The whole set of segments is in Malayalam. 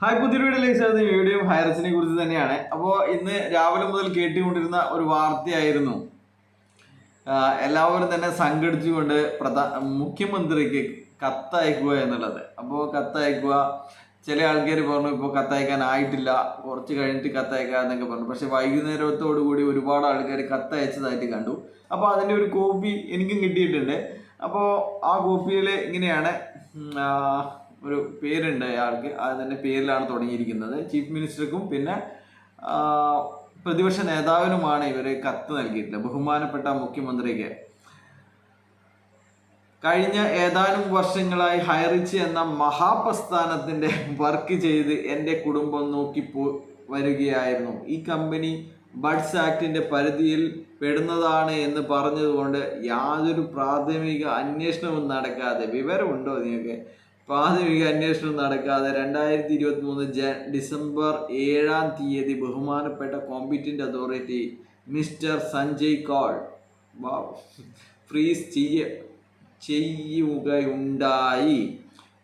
ഹായ് പുതിയ വീഡിയോ വീഡിയോ ഹൈറസിനെ കുറിച്ച് തന്നെയാണ്. അപ്പോൾ ഇന്ന് രാവിലെ മുതൽ കേട്ടുകൊണ്ടിരുന്ന ഒരു വാർത്തയായിരുന്നു. എല്ലാവരും തന്നെ സംഘടിച്ചുകൊണ്ട് പ്രധാ മുഖ്യമന്ത്രിക്ക് കത്തയക്കുക എന്നുള്ളത്. അപ്പോൾ കത്തയക്കുക ചില ആൾക്കാർ പറഞ്ഞു ഇപ്പോൾ കത്തയക്കാൻ ആയിട്ടില്ല കുറച്ച് കഴിഞ്ഞിട്ട് കത്തയക്കുക എന്നൊക്കെ പറഞ്ഞു. പക്ഷേ വൈകുന്നേരത്തോടു കൂടി ഒരുപാട് ആൾക്കാർ കത്തയച്ചതായിട്ട് കണ്ടു. അപ്പോൾ അതിന്റെ ഒരു കോപ്പി എനിക്കും കിട്ടിയിട്ടുണ്ട്. അപ്പോൾ ആ കോപ്പിയിൽ ഇങ്ങനെയാണ് ഒരു പേരുണ്ട് അയാൾക്ക്. അതിന്റെ പേരിലാണ് തുടങ്ങിയിരിക്കുന്നത്. ചീഫ് മിനിസ്റ്റർക്കും പിന്നെ പ്രതിപക്ഷ നേതാവിനുമാണ് ഇവർ കത്ത് നൽകിയിട്ടുള്ളത്. ബഹുമാനപ്പെട്ട മുഖ്യമന്ത്രിക്ക്. കഴിഞ്ഞ ഏതാനും വർഷങ്ങളായി ഹൈറിച്ച് എന്ന മഹാപ്രസ്ഥാനത്തിന്റെ വർക്ക് ചെയ്ത് എന്റെ കുടുംബം നോക്കി പോ വരികയായിരുന്നു. ഈ കമ്പനി ബഡ്സ് ആക്ടിന്റെ പരിധിയിൽ പെടുന്നതാണ് എന്ന് പറഞ്ഞതുകൊണ്ട് യാതൊരു പ്രാഥമിക അന്വേഷണവും നടക്കാതെ വിവരമുണ്ടോ നിങ്ങൾക്ക്? പ്രാഥമിക അന്വേഷണം നടക്കാതെ രണ്ടായിരത്തി ഇരുപത്തി മൂന്ന് ജ ഡിസംബർ ഏഴാം തീയതി ബഹുമാനപ്പെട്ട competent authority mister Sanjay Kaul freeze ചെയ്യ ചെയ്യുകയുണ്ടായി.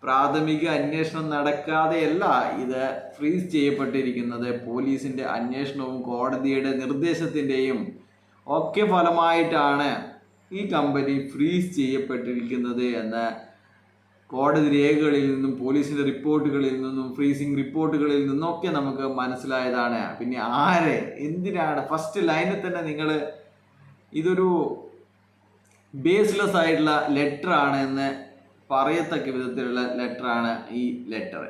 പ്രാഥമിക അന്വേഷണം നടക്കാതെയല്ല ഇത് ഫ്രീസ് ചെയ്യപ്പെട്ടിരിക്കുന്നത്. പോലീസിന്റെ അന്വേഷണവും കോടതിയുടെ നിർദ്ദേശത്തിന്റെയും ഒക്കെ ഫലമായിട്ടാണ് ഈ കമ്പനി ഫ്രീസ് ചെയ്യപ്പെട്ടിരിക്കുന്നത് എന്ന് കോടതി രേഖകളിൽ നിന്നും പോലീസിന്റെ റിപ്പോർട്ടുകളിൽ നിന്നും ഫ്രീസിംഗ് റിപ്പോർട്ടുകളിൽ നിന്നൊക്കെ നമുക്ക് മനസ്സിലായതാണ്. പിന്നെ ആരെ? എന്തിനാണ്? ഫസ്റ്റ് ലൈനിൽ തന്നെ നിങ്ങൾ ഇതൊരു ബേസ്ലെസ് ആയിട്ടുള്ള ലെറ്റർ എന്ന് പറയത്തക്ക വിധത്തിലുള്ള ലെറ്ററാണ് ഈ ലെറ്റർ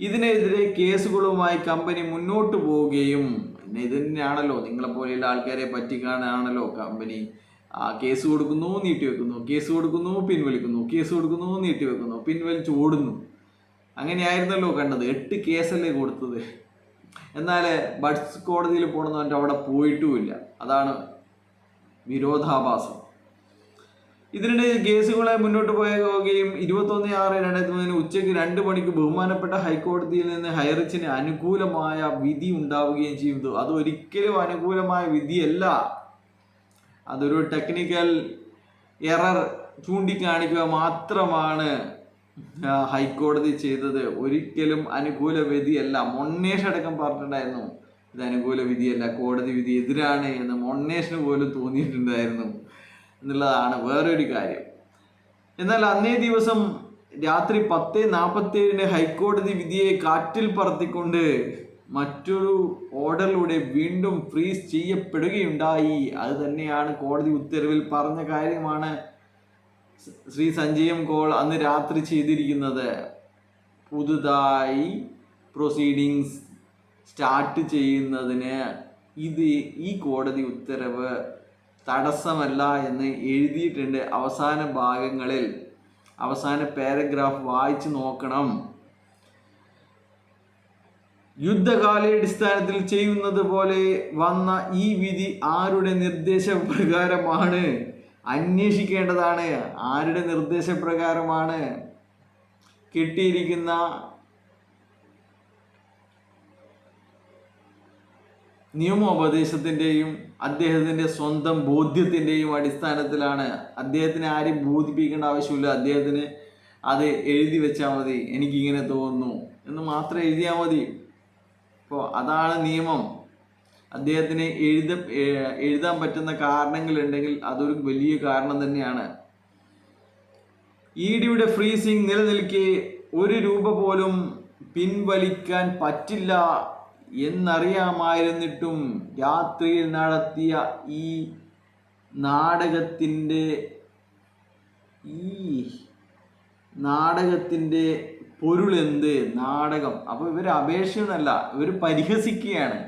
ഇതിനെതിരെ കേസുകളുമായി കമ്പനി മുന്നോട്ട് പോവുകയും പിന്നെ ഇതിനാണല്ലോ നിങ്ങളെപ്പോലെയുള്ള നിങ്ങളെ പോലെയുള്ള ആൾക്കാരെ പറ്റിക്കാനാണല്ലോ കമ്പനി കേസ് കൊടുക്കുന്നു നീട്ടി വെക്കുന്നു. കേസ് കൊടുക്കുന്നു പിൻവലിക്കുന്നു. കേസ് കൊടുക്കുന്നു നീട്ടി വെക്കുന്നു. പിൻവലിച്ച് ഓടുന്നു. അങ്ങനെയായിരുന്നല്ലോ കണ്ടത്. എട്ട് കേസല്ലേ കൊടുത്തത്. എന്നാൽ ബഡ്സ് കോടതിയിൽ പോകണമെന്ന് അവിടെ പോയിട്ടുമില്ല. അതാണ് വിരോധാഭാസം. ഇതിനിടെ കേസുകളെ മുന്നോട്ട് പോവുകയും ഇരുപത്തൊന്ന് ആറ് രണ്ടായിരത്തി മൂന്നിന് ഉച്ചയ്ക്ക് രണ്ട് മണിക്ക് ബഹുമാനപ്പെട്ട ഹൈക്കോടതിയിൽ നിന്ന് ഹൈറിച്ചിന് അനുകൂലമായ വിധി ഉണ്ടാവുകയും ചെയ്തു. അത് ഒരിക്കലും അനുകൂലമായ വിധിയല്ല. അതൊരു ടെക്നിക്കൽ എറർ ചൂണ്ടിക്കാണിക്കുക മാത്രമാണ് ഹൈക്കോടതി ചെയ്തത്. ഒരിക്കലും അനുകൂല വിധിയല്ല. മൊണ്ണേഷ് അടക്കം പറഞ്ഞിട്ടുണ്ടായിരുന്നു. ഇത് അനുകൂല വിധിയല്ല കോടതി വിധി എതിരാണ് എന്ന് മൊണ്ണേഷിന് പോലും തോന്നിയിട്ടുണ്ടായിരുന്നു എന്നുള്ളതാണ് വേറൊരു കാര്യം. എന്നാൽ അന്നേ ദിവസം രാത്രി പത്ത് നാൽപ്പത്തേഴിന് ഹൈക്കോടതി വിധിയെ കാറ്റിൽ പറത്തിക്കൊണ്ട് മറ്റൊരു ഓർഡറിലൂടെ വീണ്ടും ഫ്രീസ് ചെയ്യപ്പെടുകയുണ്ടായി. അത് തന്നെയാണ് കോടതി ഉത്തരവിൽ പറഞ്ഞ കാര്യമാണ് ശ്രീ സഞ്ജയം കോൾ അന്ന് രാത്രി ചെയ്തിരിക്കുന്നത്. പുതുതായി പ്രൊസീഡിങ്സ് സ്റ്റാർട്ട് ചെയ്യുന്നതിന് ഇത് ഈ കോടതി ഉത്തരവ് തടസ്സമല്ല എന്ന് എഴുതിയിട്ടുണ്ട് അവസാന ഭാഗങ്ങളിൽ. അവസാന പാരഗ്രാഫ് വായിച്ചു നോക്കണം. യുദ്ധകാലാടിസ്ഥാനത്തിൽ ചെയ്യുന്നത് പോലെ വന്ന ഈ വിധി ആരുടെ നിർദ്ദേശപ്രകാരമാണ്? അന്വേഷിക്കേണ്ടതാണ്. ആരുടെ നിർദ്ദേശപ്രകാരമാണ്? കിട്ടിയിരിക്കുന്ന നിയമോപദേശത്തിന്റെയും അദ്ദേഹത്തിന്റെ സ്വന്തം ബോധ്യത്തിന്റെയും അടിസ്ഥാനത്തിലാണ്. അദ്ദേഹത്തിന് ആരെയും ബോധിപ്പിക്കേണ്ട ആവശ്യമില്ല. അദ്ദേഹത്തിന് അത് എഴുതി വെച്ചാൽ മതി. എനിക്കിങ്ങനെ തോന്നുന്നു എന്ന് മാത്രം എഴുതിയാൽ മതി. അപ്പോൾ അതാണ് നിയമം. അദ്ദേഹത്തിന് എഴുത എഴുതാൻ പറ്റുന്ന കാരണങ്ങളുണ്ടെങ്കിൽ അതൊരു വലിയ കാരണം തന്നെയാണ്. ഇ ഡിയുടെ ഫ്രീസിംഗ് നിലനിൽക്കെ ഒരു രൂപ പോലും പിൻവലിക്കാൻ പറ്റില്ല എന്നറിയാമായിരുന്നിട്ടും രാത്രിയിൽ നടത്തിയ ഈ നാടകത്തിന്റെ ഈ നാടകത്തിന്റെ പൊരുളെന്ത്? നാടകം. അപ്പോൾ ഇവർ അപേക്ഷയൊന്നല്ല ഇവർ പരിഹസിക്കുകയാണ്.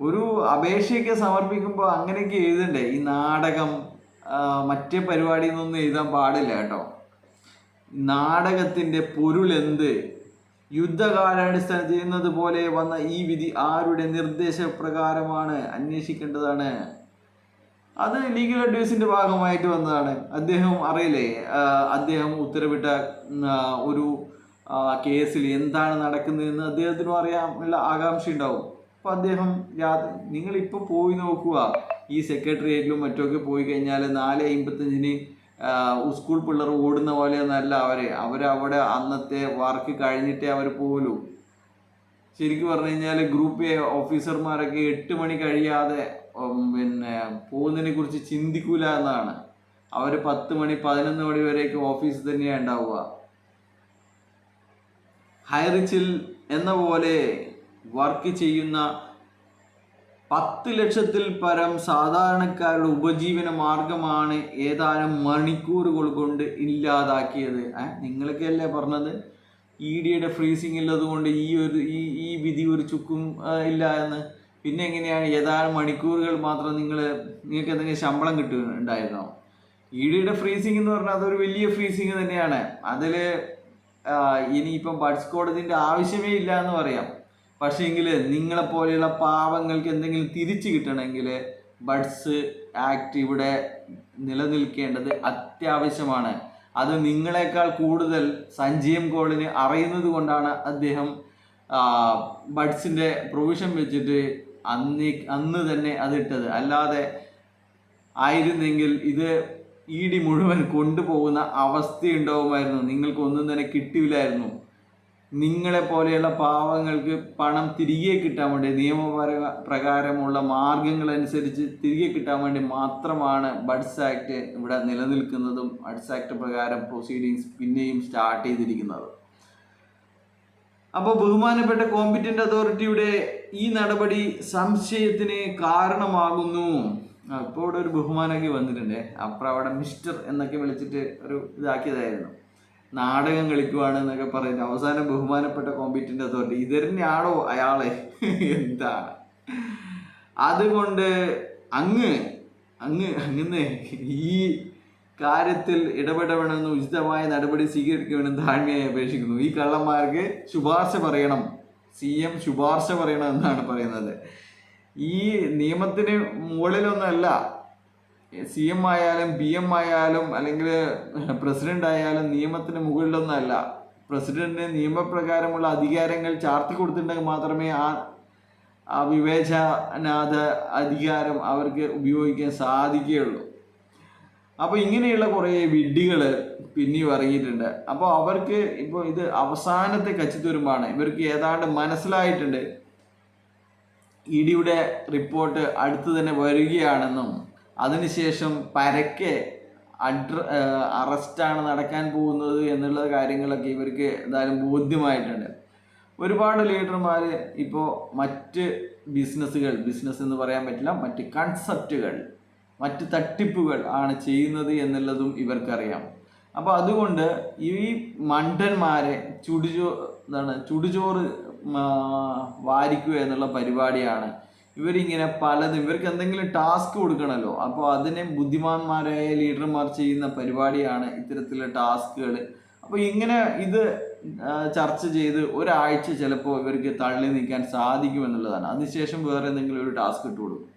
ഒരു അപേക്ഷയൊക്കെ സമർപ്പിക്കുമ്പോൾ അങ്ങനെയൊക്കെ എഴുതണ്ടേ? ഈ നാടകം മറ്റേ പരിപാടിയിൽ നിന്നൊന്നും എഴുതാൻ പാടില്ല കേട്ടോ. നാടകത്തിന്റെ പൊരുളെന്ത്? യുദ്ധകാലാടിസ്ഥാനത്തിൽ ചെയ്യുന്നത് പോലെ വന്ന ഈ വിധി ആരുടെ നിർദ്ദേശപ്രകാരമാണ് അന്വേഷിക്കേണ്ടതാണ്? അത് ലീഗൽ അഡ്വൈസിന്റെ ഭാഗമായിട്ട് വന്നതാണ്. അദ്ദേഹം അറിയില്ലേ? അദ്ദേഹം ഉത്തരവിട്ട ഒരു കേസിൽ എന്താണ് നടക്കുന്നതെന്ന് അദ്ദേഹത്തിനും അറിയാനുള്ള ആകാംക്ഷ ഉണ്ടാവും. അപ്പൊ അദ്ദേഹം നിങ്ങൾ ഇപ്പൊ പോയി നോക്കുക. ഈ സെക്രട്ടേറിയറ്റിലും മറ്റൊക്കെ പോയി കഴിഞ്ഞാൽ നാല് അമ്പത്തഞ്ചിന് സ്കൂൾ പിള്ളേർ ഓടുന്ന പോലെ ഒന്നല്ല അവരെ അവരവിടെ അന്നത്തെ വർക്ക് കഴിഞ്ഞിട്ടേ അവർ പോലൂ ശരിക്കും പറഞ്ഞു കഴിഞ്ഞാൽ ഗ്രൂപ്പ് ഓഫീസർമാരൊക്കെ എട്ട് മണി കഴിയാതെ പിന്നെ പോകുന്നതിനെ കുറിച്ച് ചിന്തിക്കൂല എന്നാണ്. അവർ പത്ത് മണി പതിനൊന്ന് മണി വരെയൊക്കെ ഓഫീസിൽ തന്നെയാണ് ഉണ്ടാവുക. ഹൈറിച്ചിൽ എന്ന പോലെ വർക്ക് ചെയ്യുന്ന പത്ത് ലക്ഷത്തിൽ പരം സാധാരണക്കാരുടെ ഉപജീവന മാർഗമാണ് ഏതാനും മണിക്കൂറുകൾ കൊണ്ട് ഇല്ലാതാക്കിയത്. ഏ നിങ്ങളൊക്കെയല്ലേ പറഞ്ഞത്? ഇ ഡിയുടെ ഫ്രീസിംഗ് ഉള്ളത് കൊണ്ട് ഈ ഒരു ഈ ഈ വിധി ഒരു ചുക്കും ഇല്ല എന്ന്. പിന്നെ എങ്ങനെയാണ് ഏതാനും മണിക്കൂറുകൾ മാത്രം നിങ്ങൾ നിങ്ങൾക്ക് എന്തെങ്കിലും ശമ്പളം കിട്ടുന്നുണ്ടായിരുന്നോ ഇ ഡിയുടെ ഫ്രീസിംഗ് എന്ന് പറഞ്ഞാൽ അതൊരു വലിയ ഫ്രീസിംഗ് തന്നെയാണ്. അതിൽ ഇനിയിപ്പം ബഡ്സ് കോടതിന്റെ ആവശ്യമേ ഇല്ല എന്ന് പറയാം. പക്ഷേങ്കിൽ നിങ്ങളെ പോലെയുള്ള പാവങ്ങൾക്ക് എന്തെങ്കിലും തിരിച്ചു കിട്ടണമെങ്കിൽ ബഡ്സ് ആക്ട് ഇവിടെ നിലനിൽക്കേണ്ടത് അത്യാവശ്യമാണ്. അത് നിങ്ങളെക്കാൾ കൂടുതൽ സഞ്ജയം കോളിന് അറിയുന്നത് കൊണ്ടാണ് അദ്ദേഹം ബഡ്സിന്റെ പ്രൊവിഷൻ വെച്ചിട്ട് അന്ന് അന്ന് തന്നെ അതിട്ടത്. അല്ലാതെ ആയിരുന്നെങ്കിൽ ഇത് ഇ ഡി മുഴുവൻ കൊണ്ടുപോകുന്ന അവസ്ഥയുണ്ടാവുമായിരുന്നു. നിങ്ങൾക്ക് ഒന്നും തന്നെ കിട്ടില്ലായിരുന്നു. നിങ്ങളെ പോലെയുള്ള പാവങ്ങൾക്ക് പണം തിരികെ കിട്ടാൻ വേണ്ടി നിയമപര പ്രകാരമുള്ള മാർഗങ്ങളനുസരിച്ച് തിരികെ കിട്ടാൻ വേണ്ടി മാത്രമാണ് ബഡ്സ് ആക്ട് ഇവിടെ നിലനിൽക്കുന്നതും ബഡ്സ് ആക്ട് പ്രകാരം പ്രൊസീഡിങ്സ് പിന്നെയും സ്റ്റാർട്ട് ചെയ്തിരിക്കുന്നത്. അപ്പോൾ ബഹുമാനപ്പെട്ട കോമ്പിറ്റന്റ് അതോറിറ്റിയുടെ ഈ നടപടി സംശയത്തിന് കാരണമാകുന്നു. അപ്പോൾ ഇവിടെ ഒരു ബഹുമാനമൊക്കെ വന്നിട്ടുണ്ട്. അപ്പുറം അവിടെ മിസ്റ്റർ എന്നൊക്കെ വിളിച്ചിട്ട് ഒരു ഇതാക്കിയതായിരുന്നു. നാടകം കളിക്കുവാണ് എന്നൊക്കെ പറയുന്നത് അവസാനം ബഹുമാനപ്പെട്ട കോമ്പിറ്റന്റ് അതോറിറ്റി. ഇത് തന്നെയാണോ അയാളെ? എന്താണ്? അതുകൊണ്ട് അങ്ങ് അങ്ങ് അങ്ങനെ ഈ കാര്യത്തിൽ ഇടപെടണമെന്ന് ഉചിതമായ നടപടി സ്വീകരിക്കണമെന്ന് താഴ്മയായി അപേക്ഷിക്കുന്നു. ഈ കള്ളന്മാർക്ക് ശുപാർശ പറയണം. സി എം ശുപാർശ പറയണം എന്നാണ് പറയുന്നത്. ഈ നിയമത്തിന് മുകളിലൊന്നല്ല. സി എം ആയാലും പി എം ആയാലും അല്ലെങ്കിൽ പ്രസിഡന്റ് ആയാലും നിയമത്തിന് മുകളിലൊന്നല്ല. പ്രസിഡന്റിന് നിയമപ്രകാരമുള്ള അധികാരങ്ങൾ ചാർത്തി കൊടുത്തിട്ടുണ്ടെങ്കിൽ മാത്രമേ ആ ആ വിവേചനാഥ അധികാരം അവർക്ക് ഉപയോഗിക്കാൻ സാധിക്കുകയുള്ളൂ. അപ്പോൾ ഇങ്ങനെയുള്ള കുറേ വിഡ്ഢികൾ പിന്നെയും ഇറങ്ങിയിട്ടുണ്ട്. അപ്പോൾ അവർക്ക് ഇപ്പോൾ ഇത് അവസാനത്തെ കച്ചിത്തുരുമ്പാണ് ഇവർക്ക് ഏതാണ്ട് മനസ്സിലായിട്ടുണ്ട്. ഇ ഡിയുടെ റിപ്പോർട്ട് അടുത്ത് തന്നെ വരികയാണെന്നും അതിനുശേഷം പരക്കെ അഡ്ര അറസ്റ്റാണ് നടക്കാൻ പോകുന്നത് എന്നുള്ള കാര്യങ്ങളൊക്കെ ഇവർക്ക് എന്തായാലും ബോധ്യമായിട്ടുണ്ട്. ഒരുപാട് ലീഡർമാർ ഇപ്പോൾ മറ്റ് ബിസിനസ്സുകൾ ബിസിനസ് എന്ന് പറയാൻ പറ്റില്ല മറ്റ് കൺസെപ്റ്റുകൾ മറ്റ് തട്ടിപ്പുകൾ ആണ് ചെയ്യുന്നത് എന്നുള്ളതും ഇവർക്കറിയാം. അപ്പോൾ അതുകൊണ്ട് ഈ മണ്ടന്മാരെ ചുടുചോ എന്താണ് ചുടുചോറ് വാരിക്കുക എന്നുള്ള പരിപാടിയാണ് ഇവരിങ്ങനെ പലതും ഇവർക്ക് എന്തെങ്കിലും ടാസ്ക് കൊടുക്കണമല്ലോ അപ്പോൾ അതിനെ ബുദ്ധിമാന്മാരായ ലീഡർമാർ ചെയ്യുന്ന പരിപാടിയാണ് ഇത്തരത്തിലുള്ള ടാസ്കുകൾ അപ്പോൾ ഇങ്ങനെ ഇത് ചർച്ച ചെയ്ത് ഒരാഴ്ച ചിലപ്പോൾ ഇവർക്ക് തള്ളി നീക്കാൻ സാധിക്കുമെന്നുള്ളതാണ്. അതിനുശേഷം വേറെ എന്തെങ്കിലും ഒരു ടാസ്ക് ഇട്ട് കൊടുക്കും.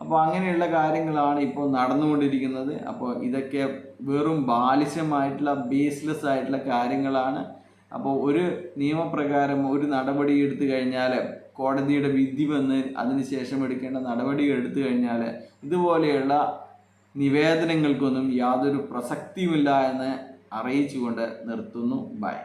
അപ്പോൾ അങ്ങനെയുള്ള കാര്യങ്ങളാണ് ഇപ്പോൾ നടന്നുകൊണ്ടിരിക്കുന്നത്. അപ്പോൾ ഇതൊക്കെ വെറും ബാലിശമായിട്ടുള്ള ബേസ്ലെസ് ആയിട്ടുള്ള കാര്യങ്ങളാണ്. അപ്പോൾ ഒരു നിയമപ്രകാരം ഒരു നടപടി എടുത്തു കഴിഞ്ഞാൽ കോടതിയുടെ വിധി വന്ന് അതിനുശേഷം എടുക്കേണ്ട നടപടികൾ എടുത്തു കഴിഞ്ഞാൽ ഇതുപോലെയുള്ള നിവേദനങ്ങൾക്കൊന്നും യാതൊരു പ്രസക്തിയുമില്ല എന്ന് അറിയിച്ചുകൊണ്ട് നിർത്തുന്നു. ബൈ.